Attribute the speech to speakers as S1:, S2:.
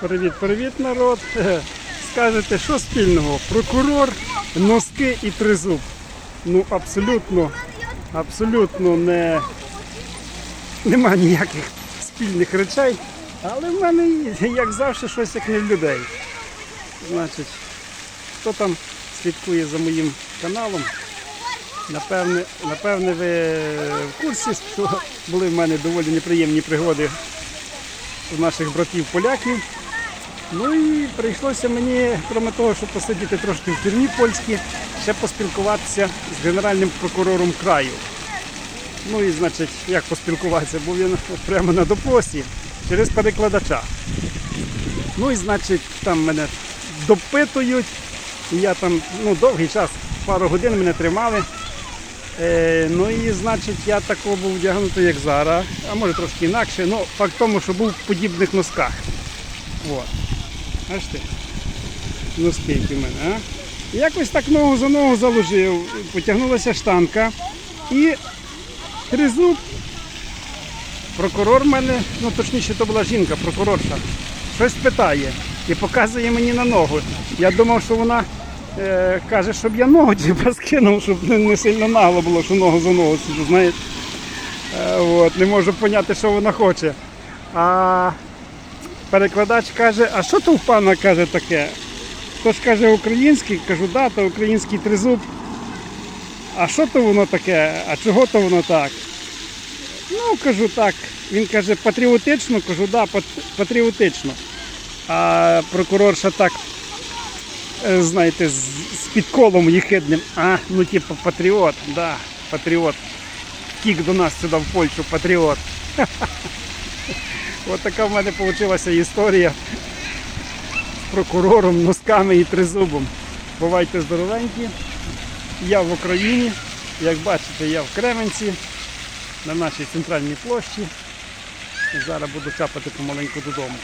S1: Привіт, привіт, народ. Скажете, що спільного? Прокурор, носки і тризуб. Ну, абсолютно, абсолютно не, нема ніяких спільних речей. Але в мене, як завжди, щось як не в людей. Значить, хто там слідкує за моїм каналом, напевне, напевне ви в курсі, що були в мене доволі неприємні пригоди у наших братів-поляків. Ну і прийшлося мені, крім того, щоб посидіти трошки в тюрмі польській, ще поспілкуватися з генеральним прокурором краю. Ну і значить, як поспілкуватися, бо він прямо на допросі через перекладача. Ну і значить, там мене допитують. І я там ну, довгий час, пару годин мене тримали. Е, ну і значить, я такого був вдягнутий, як зараз, а може трошки інакше. Ну, факт тому, що був в подібних носках. От. Бачите? Носки які в мене, а? Якось так ногу за ногу заложив, потягнулася штанка. І тризуб. Прокурор в мене, ну точніше, то була жінка, прокурорша, щось питає і показує мені на ногу. Я думав, що вона е, каже, щоб я ногу типу, скинув, щоб не, не сильно нагло було, що ногу за ногу сиджу, знаєте. Е, от, не можу поняти, що вона хоче. А перекладач каже, а що то в пана каже таке? Хто ж каже український, кажу, да, то український тризуб. А що то воно таке? А чого то воно так? Ну, кажу так. Він каже, патріотично, кажу, да, патріотично. А прокурорша так, е, знаєте, з, підколом їхидним. А, ну типу патріот, да, патріот. Втік до нас сюди в Польщу, патріот. От така в мене вийшла історія з прокурором, носками і тризубом. Бувайте здоровенькі. Я в Україні. Як бачите, я в Кременці на нашій центральній площі. Зараз буду чапати помаленьку додому.